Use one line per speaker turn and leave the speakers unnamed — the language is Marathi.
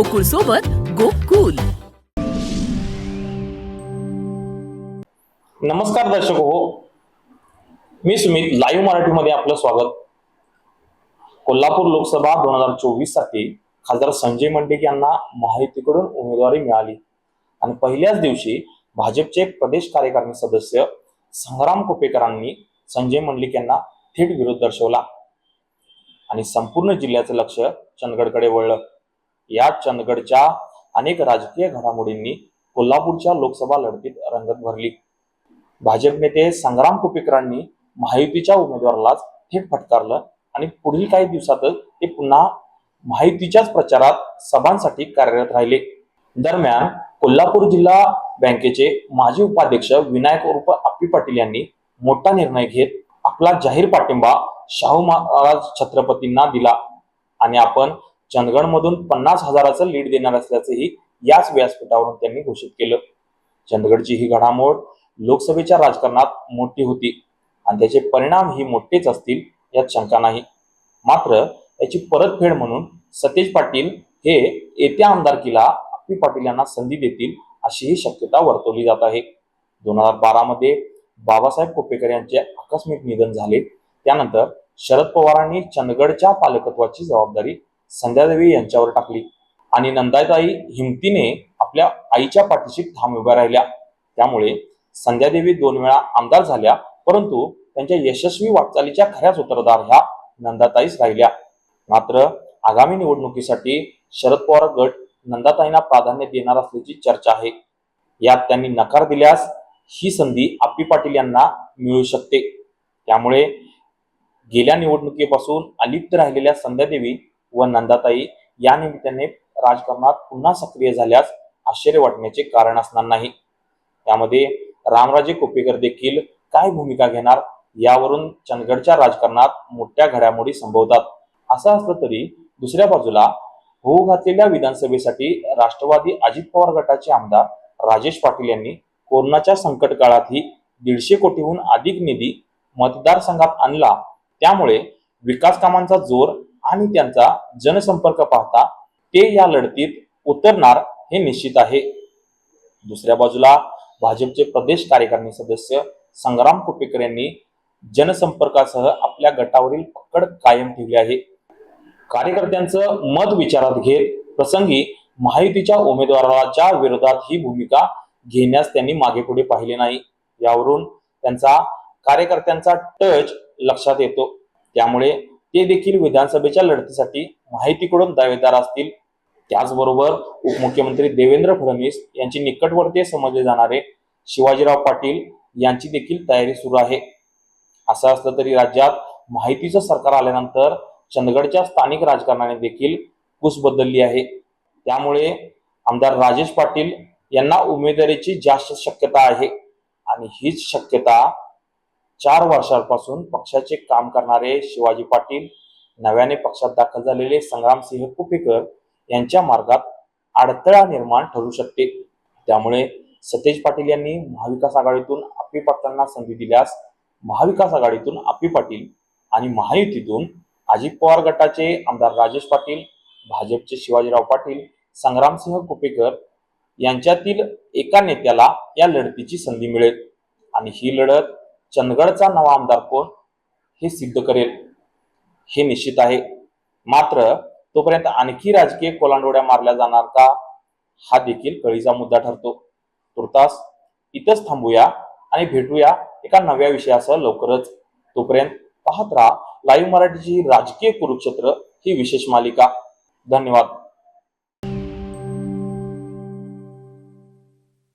गोकुळ सोबत गोकुल.
नमस्कार दर्शक हो. मी सुमित लाईव्ह मराठीमध्ये आपलं स्वागत. कोल्हापूर लोकसभा दोन हजार चोवीससाठी खासदार संजय मंडिक यांना महायुतीकडून उमेदवारी मिळाली. आणि पहिल्याच दिवशी भाजपचे प्रदेश कार्यकारिणी सदस्य संग्राम कुपेकरांनी संजय मंडलिक यांना थेट विरोध दर्शवला. आणि संपूर्ण जिल्ह्याचं लक्ष चंदगडकडे वळलं. या चंदगडच्या अनेक राजकीय घडामोडींनी कोल्हापूरच्या लोकसभा लढतीत रंगत भरली. भाजप नेते संग्राम कुपेकरांनी महायुतीच्या उमेदवारालाच थेट फटकारलं आणि पुढील काही दिवसातच ते पुन्हा माहितीच्याच प्रचारात सभांसाठी कार्यरत राहिले. दरम्यान कोल्हापूर जिल्हा बँकेचे माजी उपाध्यक्ष विनायक उर्फ आप्पी पाटील यांनी मोठा निर्णय घेत आपला जाहीर पाठिंबा शाहू महाराज छत्रपतींना दिला आणि आपण चंदगडमधून पन्नास हजाराचं लीड देणार असल्याचंही याच व्यासपीठावरून त्यांनी घोषित केलं. चंदगडची ही घडामोड लोकसभेच्या राजकारणात मोठी होती आणि त्याचे परिणाम ही मोठेच असतील यात शंका नाही. मात्र याची परतफेड म्हणून सतेज पाटील हे येत्या आमदारकीला अप्पी पाटील यांना संधी देतील अशीही शक्यता वर्तवली जात आहे. दोन हजार बारामध्ये बाबासाहेब कोपेकर यांचे आकस्मिक निधन झाले. त्यानंतर शरद पवारांनी चंदगडच्या पालकत्वाची जबाबदारी संध्यादेवी यांच्यावर टाकली. आणि नंदाताई हिमतीने आपल्या आईच्या पाठीशी ठाम उभ्या राहिल्या. त्यामुळे संध्यादेवी दोन वेळा आमदार झाल्या परंतु त्यांच्या यशस्वी वाटचालीच्या खऱ्याच सूत्रधार ह्या नंदाताईच राहिल्या. मात्र आगामी निवडणुकीसाठी शरद पवार गट नंदाताईंना प्राधान्य देणार असल्याची चर्चा आहे. यात त्यांनी नकार दिल्यास ही संधी आप्पी पाटील यांना मिळू शकते. त्यामुळे गेल्या निवडणुकीपासून अलिप्त राहिलेल्या संध्यादेवी व नंदाताई या निमित्ताने राजकारणात पुन्हा सक्रिय झाल्यास आश्चर्य वाटण्याचे कारण असणार नाही. त्यामध्ये रामराजे कोपेकर देखील काय भूमिका घेणार यावरून चंदगडच्या राजकारणात मोठ्या घडामोडी संभवतात. असं असलं तरी दुसऱ्या बाजूला होऊ घातलेल्या विधानसभेसाठी राष्ट्रवादी अजित पवार गटाचे आमदार राजेश पाटील यांनी कोरोनाच्या संकट काळातही दीडशे कोटीहून अधिक निधी मतदारसंघात आणला. त्यामुळे विकास कामांचा जोर आणि त्यांचा जनसंपर्क पाहता ते या लढतीत उतरणार हे निश्चित आहे. दुसऱ्या बाजूला भाजपचे प्रदेश कार्यकारिणी सदस्य संग्राम कुपेकर यांनी जनसंपर्कासह आपल्या गटावरील पकड कायम ठेवली आहे. कार्यकर्त्यांचं मत विचारात घेत प्रसंगी महायुतीच्या उमेदवाराच्या विरोधात ही भूमिका घेण्यास त्यांनी मागे पुढे पाहिले नाही. यावरून त्यांचा कार्यकर्त्यांचा टच लक्षात येतो. त्यामुळे ते देखील विधानसभेच्या लढतीसाठी माहितीकडून दावेदार असतील. त्याचबरोबर उपमुख्यमंत्री देवेंद्र फडणवीस यांची निकटवर्तीय समजले जाणारे शिवाजीराव पाटील यांची देखील तयारी सुरू आहे. असं असलं तरी राज्यात माहितीचं सरकार आल्यानंतर चंदगडच्या स्थानिक राजकारणाने देखील कुस बदलली आहे. त्यामुळे आमदार राजेश पाटील यांना उमेदवारीची जास्त शक्यता आहे. आणि हीच शक्यता चार वर्षांपासून पक्षाचे काम करणारे शिवाजी पाटील नव्याने पक्षात दाखल झालेले संग्रामसिंह कुपेकर यांच्या मार्गात अडथळा निर्माण ठरू शकते. त्यामुळे सतेज पाटील यांनी महाविकास आघाडीतून आपी पाटलांना संधी दिल्यास महाविकास आघाडीतून आपी पाटील आणि महायुतीतून अजित पवार गटाचे आमदार राजेश पाटील भाजपचे शिवाजीराव पाटील संग्रामसिंह कुपेकर यांच्यातील एका नेत्याला या लढतीची संधी मिळेल. आणि ही लढत चंदगडचा नवा आमदार कोण हे सिद्ध करेल. हे निश्चित आहे. मात्र तोपर्यंत आणखी राजकीय कोलांडोड्या मारल्या जाणार का? हा देखील कळीचा मुद्दा ठरतो. तुर्तास इथंच थांबूया आणि भेटूया एका नव्या विषयासह लवकरच. तोपर्यंत पाहत राहा लाईव्ह मराठीची राजकीय कुरुक्षेत्र ही विशेष मालिका. धन्यवाद.